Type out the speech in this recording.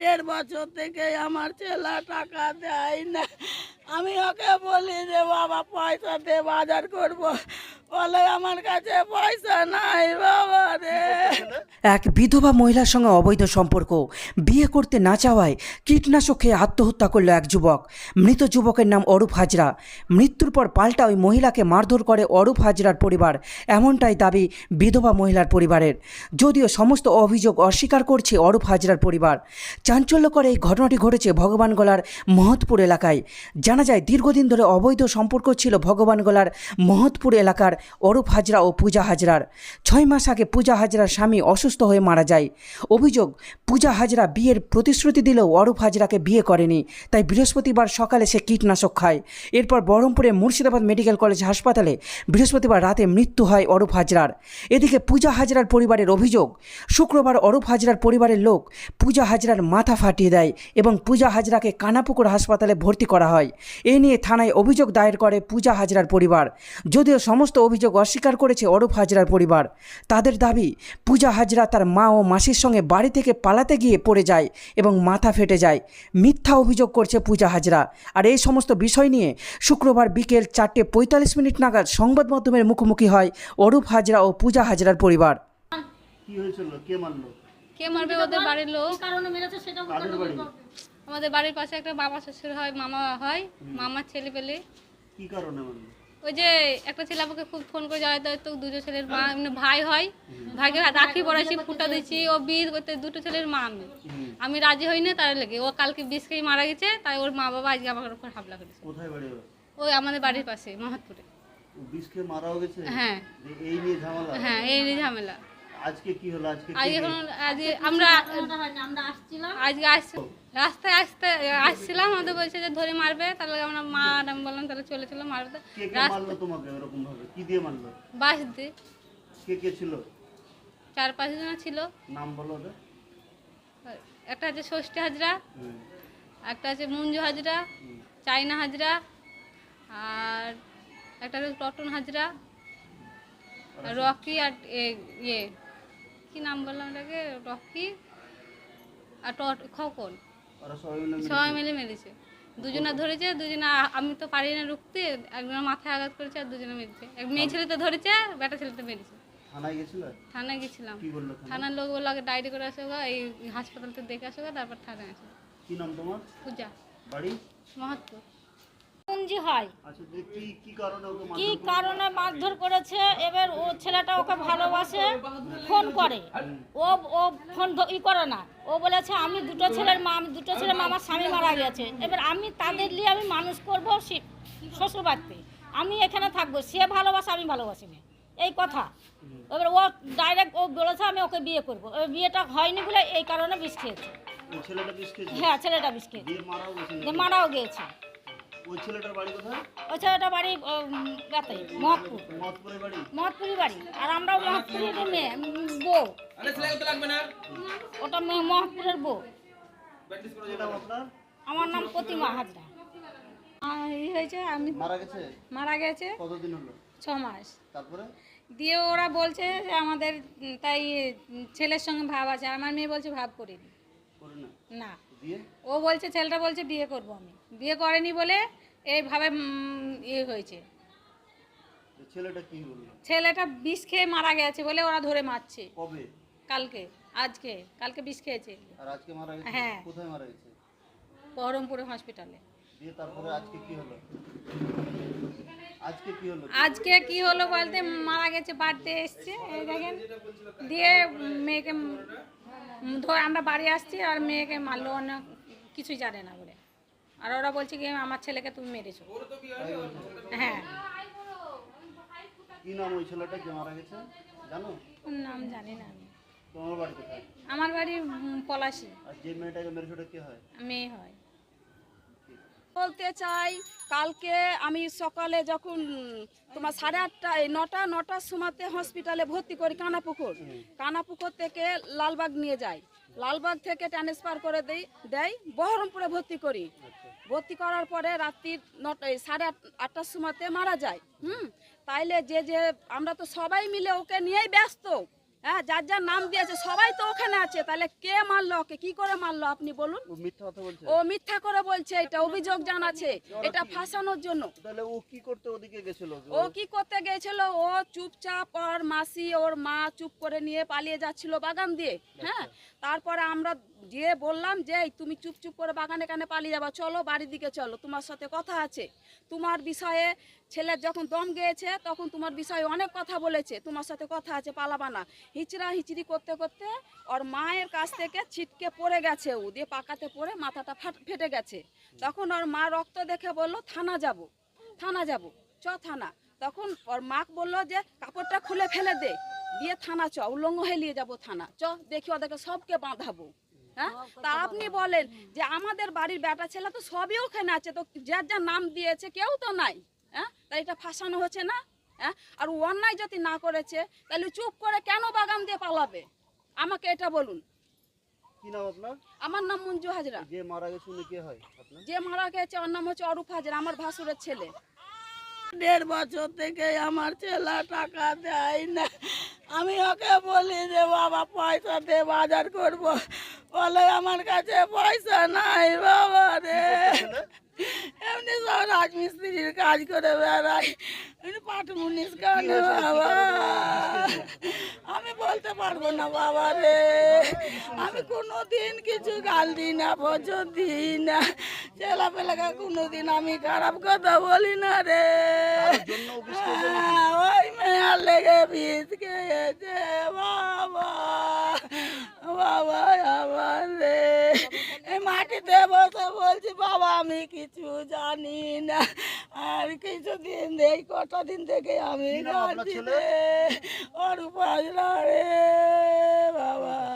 দেড় বছর থেকে আমার ছেলা টাকা দেয় না। আমি ওকে বলি যে, বাবা, পয়সা দে, বাজার করব। আমার কাছে এক বিধবা মহিলার সঙ্গে অবৈধ সম্পর্ক, বিয়ে করতে না চাওয়ায় কীটনাশক খেয়ে আত্মহত্যা করল এক যুবক। মৃত যুবকের নাম অরূপ হাজরা। মৃত্যুর পর পাল্টা ওই মহিলাকে মারধর করে অরূপ হাজরার পরিবার। এমনটাই দাবি বিধবা মহিলার পরিবারের। যদিও সমস্ত অভিযোগ অস্বীকার করছে অরূপ হাজরার পরিবার। চাঞ্চল্যকর এই ঘটনাটি ঘটেছে ভগবানগোলার মহৎপুর এলাকায়। জানা যায়, দীর্ঘদিন ধরে অবৈধ সম্পর্ক ছিল ভগবানগোলার মহৎপুর এলাকার অরূপ হাজরা ও পূজা হাজরার। ছয় মাস আগে পূজা হাজরার স্বামী অসুস্থ হয়ে মারা যায়। অভিযোগ, পূজা হাজরা বিয়ের প্রতিশ্রুতি দিলেও অরূপ হাজরাকে বিয়ে করেনি, তাই বৃহস্পতিবার সকালে সে কীটনাশক খায়। এরপর বহরমপুরে মুর্শিদাবাদ মেডিকেল কলেজ হাসপাতালে বৃহস্পতিবার রাতে মৃত্যু হয় অরূপ হাজরার। এদিকে পূজা হাজরার পরিবারের অভিযোগ, শুক্রবার অরূপ হাজরার পরিবারের লোক পূজা হাজরার মাথা ফাটিয়ে দেয় এবং পূজা হাজরাকে কানাপুকুর হাসপাতালে ভর্তি করা হয়। এ নিয়ে থানায় অভিযোগ দায়ের করে পূজা হাজরার পরিবার। যদিও সমস্ত অভিযোগ অস্বীকার করেছে অরূপ হাজরার পরিবার। তাদের দাবি পূজা হাজরা তার মা ও মাসির সঙ্গে বাড়ি থেকে পালাতে গিয়ে পড়ে যায় এবং মাথা ফেটে যায়। মিথ্যা অভিযোগ করছে পূজা হাজরা। আর এই সমস্ত বিষয় নিয়ে শুক্রবার বিকেল চারটে পঁয়তাল্লিশ মিনিট নাগাদ সংবাদ মাধ্যমের মুখোমুখি হয় অরূপ হাজরা ও পূজা হাজরার পরিবার। কি হয়েছিল? কে মারলো? কে মারবে ওদের বাড়ির লোক? কাদের বাড়ি? আমাদের বাড়ির পাশে একটা বাবা শ্বশুর হয় মামা হয় মামার ছেলে পেলে কি কারণে মারলো? ওই যে একটা ছেলে আমাকে খুব ফোন করে যায় তো দুটো ছেলের মা মানে ভাই হয়। ভাইকে রাখি পড়াইছি ফুটা দিয়েছি ও বিয়ে করতে দুটো ছেলের মা আমি। আমি রাজি হই না তার লেগে। ও কালকে বিষ খেয়ে মারা গেছে তাই ওর মা বাবা আজকে আমার উপর হামলা করেছে? ওই আমাদের বাড়ির পাশে মহাতপুরে বিষ খেয়ে মারাও গেছে? হ্যাঁ। এই নিয়ে ঝামেলা? হ্যাঁ এই নিয়ে ঝামেলা। আজকে কি হলো? আজকে আমরা আজকে আসছি রাস্তায় আসতে আসছিলাম আমাদের বলছে যে ধরে মারবে তাহলে আমরা মা আর আমি বললাম তাহলে চলে চলো মারবে কে কে মারলো তোমাকে এরকম ভাবে কি দিয়ে মারলো? বাস দিয়ে। কে কে ছিল? চার পাঁচ জন ছিল। নাম বলো ওদের। একটা আছে ষষ্ঠী হাজরা একটা আছে মঞ্জু হাজরা। চাইনা হাজরা আর একটা হচ্ছে টটন হাজরা রকি আর এ- ইয়ে। কি নাম বললাম এটাকে রকি আর টট খকন। সবাই মিলে মেরেছে? দুজনা ধরেছে দুজনা আমি তো পারি না রুখতে একজনের মাথায় আঘাত করেছে আর দুজনে মেরেছে। এক মেয়ে ছেলে তো ধরেছে বেটা ছেলে তো মেরেছে। থানায় গেছিল? থানায় গেছিলাম। থানার লোক বলল আগে ডায়েরি করে আসো গা, এই হাসপাতাল থেকে দেখে আসো তারপর থানায় আসো। কি নাম তোমার? পূজা। বাড়ি? মহাত্মা পুঞ্জি হয় কি কারণে মারধর করেছে এবার ও ছেলেটা ওকে ভালোবাসে ফোন করে ও ও ফোন ই করে না ও বলেছে আমি দুটো ছেলের মা দুটো ছেলের মামার স্বামী মারা গেছে এবার আমি তাদের নিয়ে আমি মানুষ করব শ্বশুর বাড়িতে আমি এখানে থাকব সে ভালোবাসে আমি ভালোবাসি না এই কথা এবার ও ডাইরেক্ট ও বলেছে আমি ওকে বিয়ে করব বিয়েটা হয়নি বলে এই কারণে বিষ খেয়েছে হ্যাঁ ছেলেটা বিষ খেয়েছে মারাও গিয়েছে ওই ছেলেটার বাড়ি কোথায়? ওই ছেলেটা বাড়ি গাতে মহৎপুর। মহৎপুরের বাড়ি? মহৎপুরি বাড়ি। আর আমরাও মহৎপুরের মেয়ে বউ। ওটা মেয়ে মহৎপুরের বউ। কি নাম আপনার? আমার নাম প্রতিমা হাজরা। এই হয়েছে আমি মারা গেছে? মারা গেছে। কতদিন হলো? ছ মাস। তারপরে? দিয়ে ওরা বলছে যে আমাদের তাই ছেলের সঙ্গে ভাব আছে। আর আমার মেয়ে বলছে ভাব করিনি। করে না না। ও বলছে ছেলেটা বলছে বিয়ে করব আমি। বিয়ে করেনি বলে এইভাবে ইয়ে হয়েছে। ছেলেটা কি বলল? ছেলেটা বিষ খেয়ে মারা গেছে বলে ওরা ধরে মারছে। কবে? কালকে আজকে কালকে বিষ খেয়েছে। আর আজকে মারা গেছে? হ্যাঁ। কোথায় মারা গেছে? বহরমপুরে হসপিটালে দিয়ে তারপরে আজকে কি হলো? আজকে কি হলো? আজকে কি হলো বলতে মারা গেছে বাড়িতে এসছে এই দেখেন। দিয়ে মেয়েকে ধর আমরা বাড়ি আসছি আর মেয়েকে মারলো না কিছুই জানে না বলে। আর ওরা বলছে কি আমার ছেলেকে তুমি মেরেছো। হ্যাঁ। কি নাম ওই ছেলেটা যে মারা গেছে? জানো? ওর নাম জানি না আমি। তোমার বাড়ি কোথায়? আমার বাড়ি পলাশি। আর যে মেয়েটাকে মেরেছে ওটা কে হয়? মেয়ে হয়। বলতে চাই, কালকে আমি সকালে যখন, তোমার সাড়ে আটটা নটা, নটার সময়তে হসপিটালে ভর্তি করি কানাপুকুর। কানাপুকুর থেকে লালবাগ নিয়ে যাই। লালবাগ থেকে ট্রান্সফার করে দেই দেয় বহরমপুরে ভর্তি করি। ভর্তি করার পরে রাত্রির নটা সাড়ে আট, আটটার সময়তে মারা যায়। হুম? তাইলে যে যে, আমরা তো সবাই মিলে ওকে নিয়েই ব্যস্ত। হ্যাঁ যার যার নাম দিয়েছে সবাই তো ওখানে আছে। তাহলে কে মারলো ওকে? কি করে মারলো আপনি বলুন? ও মিথ্যা করে বলছে এটা অভিযোগ জানাচ্ছে এটা ফাঁসানোর জন্য। তাহলে ও কি করতে ওদিকে গেছিল? ও কি করতে গেছিল? ও চুপচাপ ওর মাসি ওর মা চুপ করে নিয়ে পালিয়ে যাচ্ছিল বাগান দিয়ে। হ্যাঁ তারপরে আমরা গিয়ে বললাম যে তুমি চুপ চুপ করে বাগানে কানে পালিয়ে যাবা। চলো বাড়ির দিকে চলো। তোমার সাথে কথা আছে। তোমার বিষয়ে ছেলের যখন দম গিয়েছে, তখন তোমার বিষয়ে অনেক কথা বলেছে। তোমার সাথে কথা আছে, পালাবা না। হিচড়া হিচড়ি করতে করতে ওর মায়ের কাছ থেকে ছিটকে পড়ে গেছে ও। দিয়ে পাকাতে পড়ে মাথাটা ফাট- গেছে। তখন ওর মা রক্ত দেখে বলল, থানা যাব। থানা যাব। চ থানা। তখন ওর মা বলল যে, কাপড়টা খুলে ফেলে দে। দিয়ে থানা চ। উলঙ্গ হয়ে নিয়ে যাব থানা। চ, দেখি ওদেরকে সবকে বাঁধাবো। হ্যাঁ? তা আপনি বলেন যে আমাদের বাড়ির বেটা ছেলে তো সবই ওখানে আছে তো যার যার নাম দিয়েছে কেউ তো নাই হ্যাঁ? তাই এটা ফাঁসানো হচ্ছে না হ্যাঁ? আর ও অন্যায় যদি না করেছে তাহলে চুপ করে কেন বাগান দিয়ে পালাবে? আমাকে এটা বলুন। কি নাম আপনার? আমার নাম মঞ্জু হাজরা। যে মারা গেছে উনি কে হয় আপনার? যে মারা গেছে ওর নাম হচ্ছে অরূপ হাজরা আমার ভাসুরের ছেলে। দেড় বছর থেকে আমার ছেলে টাকা দেয় না। আমি ওকে বলি যে বাবা পয়সা দে বাজার করব। বলে আমার কাছে পয়সা নাই বাবা রে। এমনি সব রাজমিস্ত্রির কাজ করে বেড়াই। মুনিশ কানে বাবা? আমি বলতে পারব না বাবা রে। আমি কোনো দিন কিছু গাল দিই না বছর দিই না। ছেলা পেলাকে কোনো দিন আমি খারাপ কথা বলি না রে। হ্যাঁ, ওই মেয়ার লেগে বিষ খেয়েছে বাবা। বাবা আমার রে। মাটিতে বসে বলছি বাবা আমি কিছু জানি না। আর কিছুদিন এই কটা দিন থেকে আমি কি নাম আপনার জানছি ছেলে? রে। ওর রে বাবা।